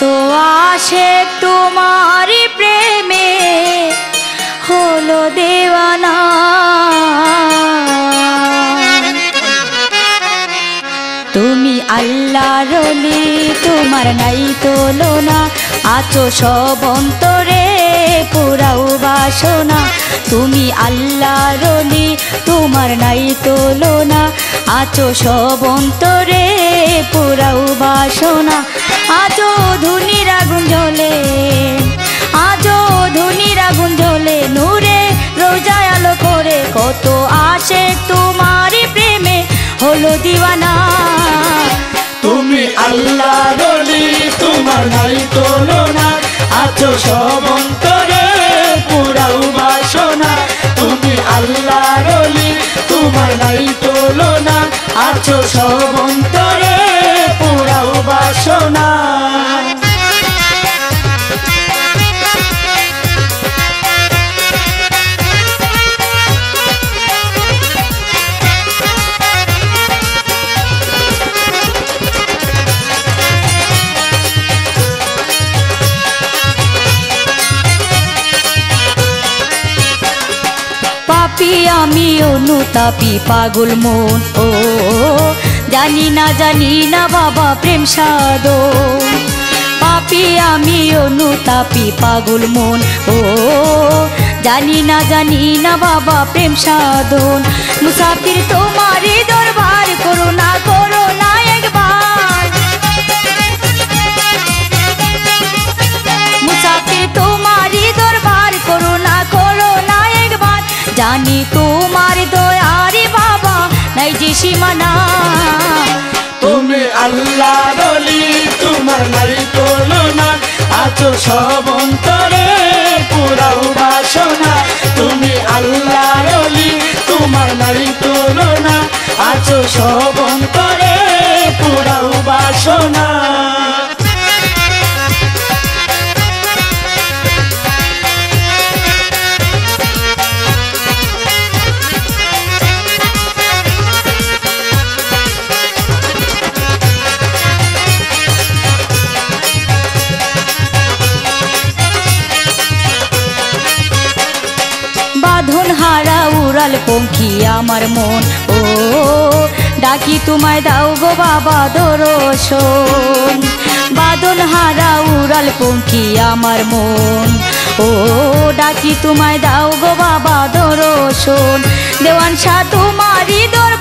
কত আসে তোমার প্রেমে? হলো দেওয়ানা। তুমি আল্লাহ রলি তোমার নাই তোলনা। আছো সব অন্তরে পুরাও বাসনা। তুমি আল্লাহ রলি তোমার নাই তোলনা। আছো সব অন্তরে পুরাও বাসনা। আসে তোমার প্রেমে হলো দিওয়ানা। তুমি আল্লাহ রলি তোমার নাই না আছো সব অন্তরে, পুরাও অনুতাপি পাগল মন, ও, জানি না জানি না বাবা প্রেম সাদো পাপি আমি অনুতাপি পাগল মন, ও, জানি না জানি না বাবা প্রেম সাধন। মুসাফির তোমারই দরবার, করো না করো না একবার। মুসাফির তোমারই দরবার, করো না করো না একবার। জানি তোমার নাই যে সীমানা। তুমি আল্লাহ রলি তোমার নাই তুলনা। আছো সব অন্তরে, পুরাও বাসনা। তুমি আল্লাহ রলি তোমার নাই তুলনা। আছো সব পঙ্খী আমার মন। ও, ডাকি তোমায় দাও গো বাবা দরশন। বাদল হারা উড়াল পঙ্খী আমার মন। ও, ডাকি তোমায় দাও গো বাবা দরশন। দেওয়ান সা তোমারই দরবার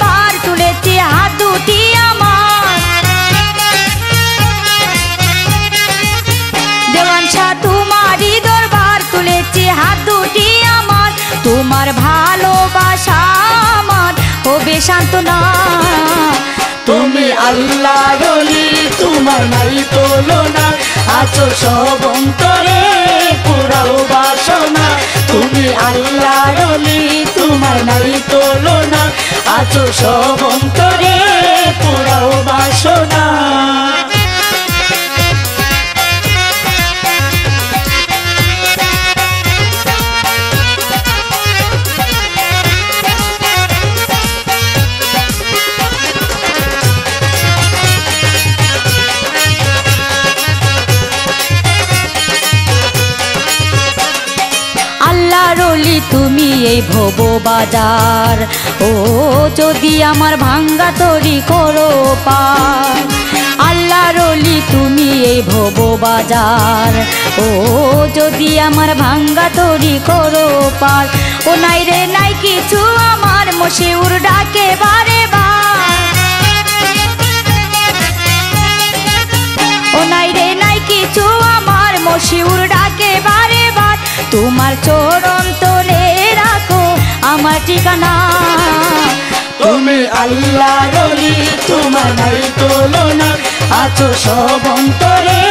সান্ত্বনা। তুমি আল্লাহ রলি, তোমার নাই তুলনা। আছো সব অন্তরে, পুরাও বাসনা। তুমি আল্লাহ রলি, তোমার নাই তুলনা। আছো সব অন্তরে আল্লাহ রলি তুমি এই ভব বাজার ও, যদি আমার ভাঙ্গা তরি করো পার। আল্লাহ রলি তুমি এই ভব বাজার ও, যদি আমার ভাঙ্গা তরি করো পার। ও, নাই রে, নাই কিছু আমার, মশিউর ডাকে বার। ঠিকানা? তুমি আল্লাহ রলি তোমার নাই তুলনা। আছো সব অন্তরে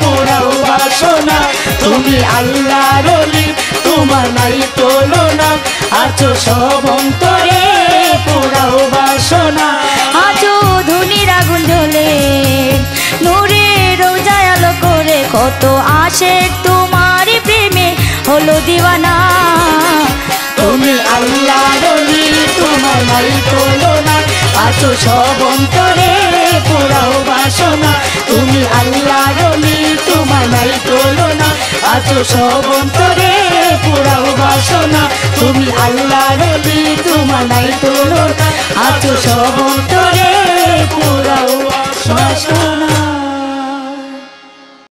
পুরাও বাসনা। তুমি আল্লাহ রলি তোমার নাই তুলনা। আছো সব অন্তরে পুরাও বাসনা। আজও ধুনির আগুন জ্বলে নূরে রোজায় আলো করে। কত আসে তোমার প্রেমে হলো দিওয়ানা। আল্লাহ রলি তোমার নাই তুলনা আছো সব অন্তরে পোড়াও বাসনা, তুমি আল্লাহ রলি তোমার নাই তুলনা আছো সব অন্তরে পোড়াও বাসনা, তুমি আল্লাহ রলি তোমার নাই তুলনা সব অন্তরে